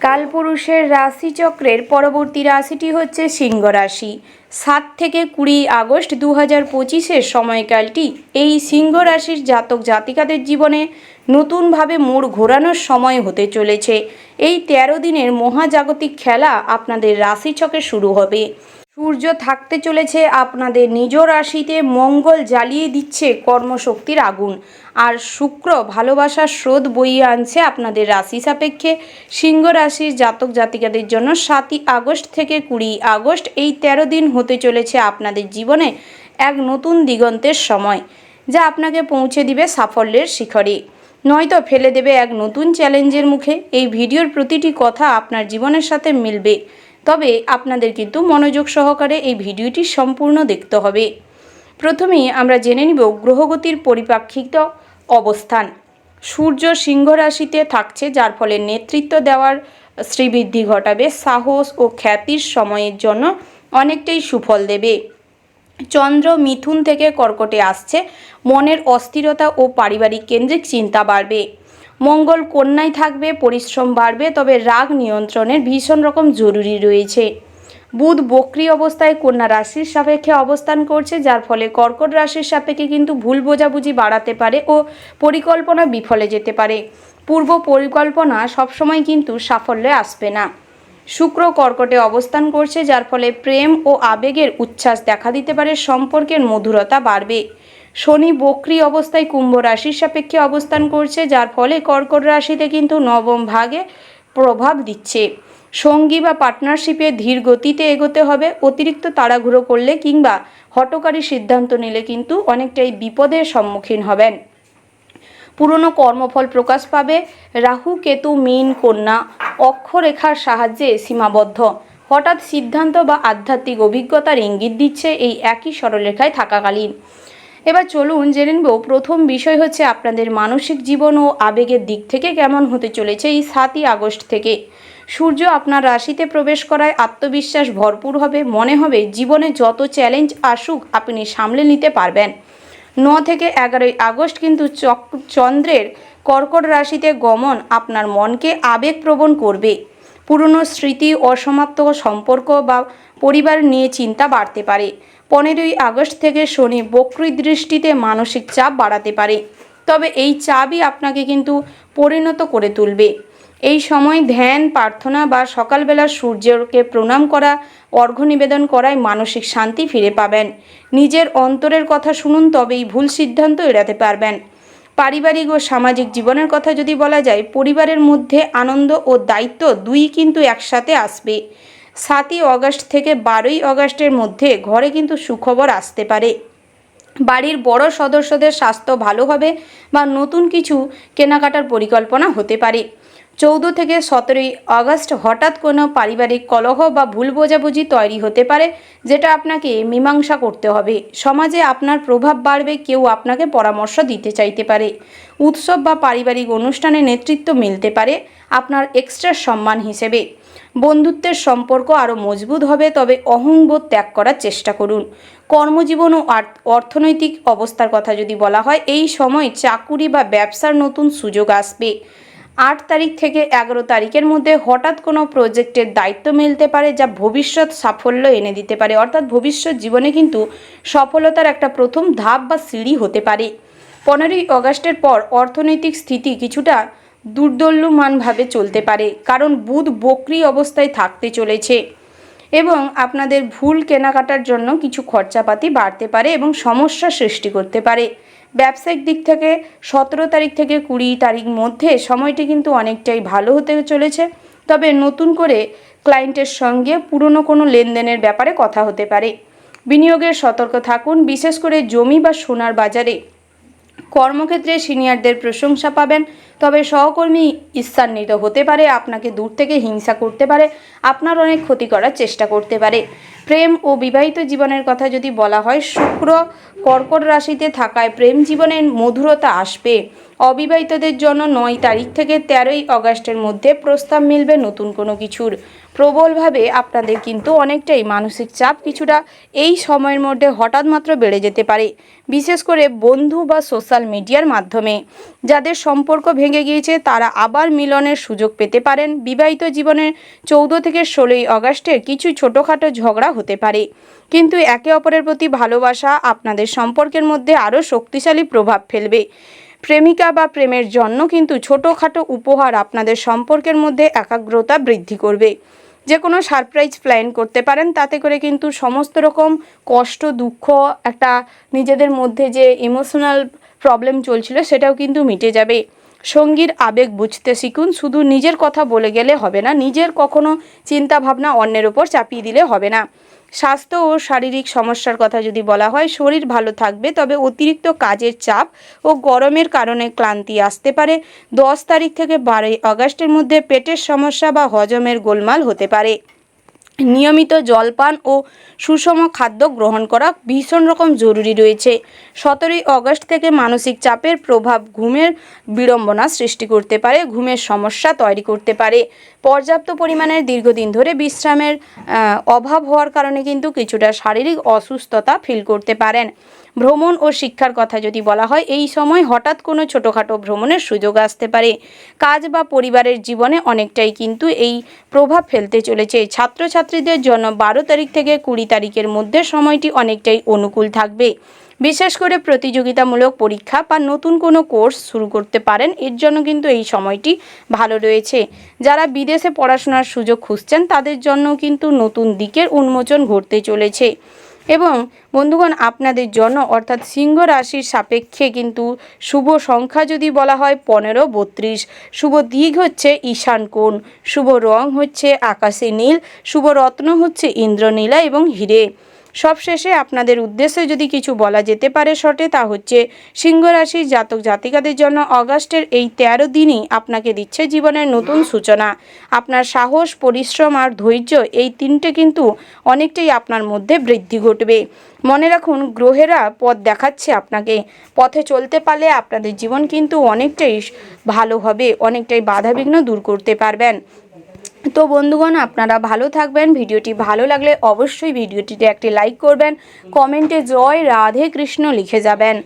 কালপুরুষের রাশিচক্রের পরবর্তী রাশিটি হচ্ছে সিংহ রাশি। সাত থেকে কুড়ি আগস্ট দু হাজার পঁচিশের সময়কালটি এই সিংহ রাশির জাতক জাতিকাদের জীবনে নতুনভাবে মোড় ঘোরানোর সময় হতে চলেছে। এই তেরো দিনের মহাজাগতিক খেলা আপনাদের রাশিচকে শুরু হবে। সূর্য থাকতে চলেছে, আপনাদের নিজ রাশিতে মঙ্গল জ্বালিয়ে দিচ্ছে কর্মশক্তির আগুন। আর শুক্র ভালোবাসার স্রোত বইয়ে আনছে আপনাদের রাশি সাপেক্ষে। সিংহ রাশির জাতক জাতিকাদের জন্য সাতই আগস্ট থেকে কুড়ি আগস্ট এই তেরো দিন হতে চলেছে আপনাদের জীবনে এক নতুন দিগন্তের সময়, যা আপনাকে পৌঁছে দিবে সাফল্যের শিখরে। নয়তো ফেলে দেবে এক নতুন চ্যালেঞ্জের মুখে। এই ভিডিওর প্রতিটি কথা আপনার জীবনের সাথে মিলবে। তবে আপনাদের কিন্তু মনোযোগ সহকারে এই ভিডিওটি সম্পূর্ণ দেখতে হবে। প্রথমেই আমরা জেনে নিব গ্রহগতির পরিপ্রেক্ষিত অবস্থান। সূর্য সিংহ রাশিতে থাকছে, যার ফলে নেতৃত্ব দেওয়ার শ্রীবৃদ্ধি ঘটাবে। সাহস ও খ্যাতির সময়ের জন্য অনেকটাই সুফল দেবে। চন্দ্র মিথুন থেকে কর্কটে আসছে। মনের অস্থিরতা ও পারিবারিক কেন্দ্রিক চিন্তা বাড়বে। মঙ্গল কন্যায় থাকবে, পরিশ্রম বাড়বে, তবে রাগ নিয়ন্ত্রণের ভীষণ রকম জরুরি রয়েছে। বুধ বক্রি অবস্থায় কন্যা রাশির সাপেক্ষে অবস্থান করছে, যার ফলে কর্কট রাশির সাপেক্ষে কিন্তু ভুল বোঝাবুঝি বাড়াতে পারে ও পরিকল্পনা বিফলে যেতে পারে। পূর্ব পরিকল্পনা সবসময় কিন্তু সাফল্যে আসবে না। শুক্র কর্কটে অবস্থান করছে, যার ফলে প্রেম ও আবেগের উচ্ছ্বাস দেখা দিতে পারে, সম্পর্কের মধুরতা বাড়বে। শনি বক্রি অবস্থায় কুম্ভ রাশির সাপেক্ষে অবস্থান করছে, যার ফলে কর্কট রাশিতে কিন্তু নবম ভাগে প্রভাব দিচ্ছে। সঙ্গী বা পার্টনারশিপে ধীর গতিতে এগোতে হবে, অতিরিক্ত তাড়াহুড়ো করলে কিংবা হটকারী সিদ্ধান্ত নিলে কিন্তু অনেকটাই বিপদের সম্মুখীন হবেন। পুরনো কর্মফল প্রকাশ পাবে, রাহু, কেতু, মীন, কন্যা, অক্ষরেখার সাহায্যে সীমাবদ্ধ। হঠাৎ সিদ্ধান্ত বা আধ্যাত্মিক অভিজ্ঞতার ইঙ্গিত দিচ্ছে এই একই সরলরেখায় থাকাকালীন। এবার চলুন জেনে নেব প্রথম বিষয় হচ্ছে আপনাদের মানসিক জীবন ও আবেগের দিক থেকে কেমন হতে চলেছে এই সাতই আগস্ট থেকে। সূর্য আপনার রাশিতে প্রবেশ করায় আত্মবিশ্বাস ভরপুর হবে, মনে হবে জীবনে যত চ্যালেঞ্জ আসুক আপনি সামলে নিতে পারবেন। ন থেকে এগারোই আগস্ট কিন্তু চন্দ্রের কর্কট রাশিতে গমন আপনার মনকে আবেগপ্রবণ করবে। পুরনো স্মৃতি, অসমাপ্ত সম্পর্ক বা পরিবার নিয়ে চিন্তা বাড়তে পারে। পনেরোই আগস্ট থেকে শনি বক্রী দৃষ্টিতে মানসিক চাপ বাড়াতে পারে। তবে এই চাপই আপনাকে কিন্তু পরিণত করে তুলবে। এই সময় ধ্যান, প্রার্থনা বা সকালবেলা সূর্যকে প্রণাম করা অর্ঘ্য নিবেদন করায় মানসিক শান্তি ফিরে পাবেন। নিজের অন্তরের কথা শুনুন, তবেই ভুল সিদ্ধান্ত এড়াতে পারবেন। পারিবারিক ও সামাজিক জীবনের কথা যদি বলা যায়, পরিবারের মধ্যে আনন্দ ও দায়িত্ব দুই কিন্তু একসাথে আসবে। সাতই অগস্ট থেকে বারোই অগস্টের মধ্যে ঘরে কিন্তু সুখবর আসতে পারে। বাড়ির বড় সদস্যদের স্বাস্থ্য ভালো হবে বা নতুন কিছু কেনাকাটার পরিকল্পনা হতে পারে। চৌদ্দ থেকে সতেরোই আগস্ট হঠাৎ কোনো পারিবারিক কলহ বা ভুল বোঝাবুঝি তৈরি হতে পারে, যেটা আপনাকে মীমাংসা করতে হবে। সমাজে আপনার প্রভাব বাড়বে, কেউ আপনাকে পরামর্শ দিতে চাইতে পারে। উৎসব বা পারিবারিক অনুষ্ঠানে নেতৃত্ব মিলতে পারে আপনার এক্সট্রা সম্মান হিসেবে। বন্ধুত্বের সম্পর্ক আরও মজবুত হবে, তবে অহংবোধ ত্যাগ করার চেষ্টা করুন। কর্মজীবন ও অর্থনৈতিক অবস্থার কথা যদি বলা হয়, এই সময় চাকুরি বা ব্যবসার নতুন সুযোগ আসবে। আট তারিখ থেকে এগারো তারিখের মধ্যে হঠাৎ কোনো প্রজেক্টের দায়িত্ব মিলতে পারে যা ভবিষ্যৎ সাফল্য এনে দিতে পারে। অর্থাৎ ভবিষ্যৎ জীবনে কিন্তু সফলতার একটা প্রথম ধাপ বা সিঁড়ি হতে পারে। পনেরোই অগাস্টের পর অর্থনৈতিক স্থিতি কিছুটা দুর্দল্যমানভাবে চলতে পারে, কারণ বুধ বক্রি অবস্থায় থাকতে চলেছে এবং আপনাদের ভুল কেনাকাটার জন্য কিছু খরচাপাতি বাড়তে পারে এবং সমস্যা সৃষ্টি করতে পারে। ব্যবসায়িক দিক থেকে সতেরো তারিখ থেকে কুড়ি তারিখ মধ্যে সময়টি কিন্তু অনেকটাই ভালো হতে চলেছে। তবে নতুন করে ক্লায়েন্টের সঙ্গে পুরনো কোনো লেনদেনের ব্যাপারে কথা হতে পারে। বিনিয়োগের সতর্ক থাকুন, বিশেষ করে জমি বা সোনার বাজারে। কর্মক্ষেত্রে সিনিয়রদের প্রশংসা পাবেন, তবে সহকর্মী ঈর্ষান্বিত হতে পারে, আপনাকে দূর থেকে হিংসা করতে পারে, আপনার অনেক ক্ষতি করার চেষ্টা করতে পারে। প্রেম ও বিবাহিত জীবনের কথা যদি বলা হয়, শুক্র কর্কট রাশিতে থাকায় প্রেম জীবনের মধুরতা আসবে। অবিবাহিতদের জন্য নয় তারিখ থেকে তেরোই অগাস্টের মধ্যে প্রস্তাব মিলবে নতুন কোনো কিছুর। প্রবলভাবে আপনাদের কিন্তু অনেকটাই মানসিক চাপ কিছুটা এই সময়ের মধ্যে হঠাৎ মাত্র বেড়ে যেতে পারে, বিশেষ করে বন্ধু বা সোশ্যাল মিডিয়ার মাধ্যমে। যাদের সম্পর্ক ভেঙে গিয়েছে, তারা আবার মিলনের সুযোগ পেতে পারেন। বিবাহিত জীবনের চৌদ্দ থেকে ষোলোই অগাস্টের কিছু ছোটোখাটো ঝগড়া হতে পারে। কিন্তু একে অপরের প্রতি ভালোবাসা আপনাদের সম্পর্কের মধ্যে আরও শক্তিশালী প্রভাব ফেলবে। প্রেমিকা বা প্রেমের জন্য কিন্তু ছোটোখাটো উপহার আপনাদের সম্পর্কের মধ্যে একাগ্রতা বৃদ্ধি করবে। যে কোনো সারপ্রাইজ প্ল্যান করতে পারেন। তাতে করে কিন্তু সমস্ত রকম কষ্ট, দুঃখ, একটা নিজেদের মধ্যে যে ইমোশনাল প্রবলেম চলছিল, সেটাও কিন্তু মিটে যাবে। সঙ্গীর আবেগ বুঝতে শিখুন। শুধু নিজের কথা বলে গেলে হবে না, নিজের কখনো চিন্তা ভাবনা অন্যের ওপর চাপিয়ে দিলে হবে না। স্বাস্থ্য ও শারীরিক সমস্যার কথা যদি বলা হয়, শরীর ভালো থাকবে, তবে অতিরিক্ত কাজের চাপ ও গরমের কারণে ক্লান্তি আসতে পারে। দশ তারিখ থেকে বারোই আগস্টের মধ্যে পেটের সমস্যা বা হজমের গোলমাল হতে পারে। নিয়মিত জলপান ও সুষম খাদ্য গ্রহণ করা ভীষণ রকম জরুরি রয়েছে। সতেরোই অগস্ট থেকে মানসিক চাপের প্রভাব ঘুমের বিড়ম্বনা সৃষ্টি করতে পারে, ঘুমের সমস্যা তৈরি করতে পারে। পর্যাপ্ত পরিমাণের দীর্ঘদিন ধরে বিশ্রামের অভাব হওয়ার কারণে কিন্তু কিছুটা শারীরিক অসুস্থতা ফিল করতে পারেন। ভ্রমণ ও শিক্ষার কথা যদি বলা হয়, এই সময় হঠাৎ কোনো ছোটোখাটো ভ্রমণের সুযোগ আসতে পারে। কাজ বা পরিবারের জীবনে অনেকটাই কিন্তু এই প্রভাব ফেলতে চলেছে। ছাত্রছাত্রীদের জন্য বারো তারিখ থেকে কুড়ি তারিখের মধ্যে সময়টি অনেকটাই অনুকূল থাকবে। বিশেষ করে প্রতিযোগিতামূলক পরীক্ষা বা নতুন কোনো কোর্স শুরু করতে পারেন, এর জন্য কিন্তু এই সময়টি ভালো রয়েছে। যারা বিদেশে পড়াশোনার সুযোগ খুঁজছেন, তাদের জন্য কিন্তু নতুন দিকের উন্মোচন ঘটতে চলেছে। এবং বন্ধুগণ, আপনাদের জন্য অর্থাৎ সিংহ রাশির সাপেক্ষে কিন্তু শুভ সংখ্যা যদি বলা হয় পনেরো, বত্রিশ। শুভ দিক হচ্ছে ঈশান কোণ। শুভ রং হচ্ছে আকাশে নীল। শুভ রত্ন হচ্ছে ইন্দ্রনীলা এবং হিরে। সবশেষে আপনাদের উদ্দেশ্যে যদি কিছু বলা যেতে পারে শটে, তা হচ্ছে সিংহ রাশির জাতক জাতিকাদের জন্য অগাস্টের এই তেরো দিনই আপনাকে দিচ্ছে জীবনের নতুন সূচনা। আপনার সাহস, পরিশ্রম আর ধৈর্য এই তিনটে কিন্তু অনেকটাই আপনার মধ্যে বৃদ্ধি ঘটবে। মনে রাখুন, গ্রহেরা পথ দেখাচ্ছে আপনাকে। পথে চলতে পারলে আপনাদের জীবন কিন্তু অনেকটাই ভালো হবে, অনেকটাই বাধাবিঘ্ন দূর করতে পারবেন। তো বন্ধুগণ, আপনারা ভালো থাকবেন। ভিডিওটি ভালো লাগলে অবশ্যই ভিডিওটিতে একটি লাইক করবেন। কমেন্টে জয় রাধে কৃষ্ণ লিখে যাবেন।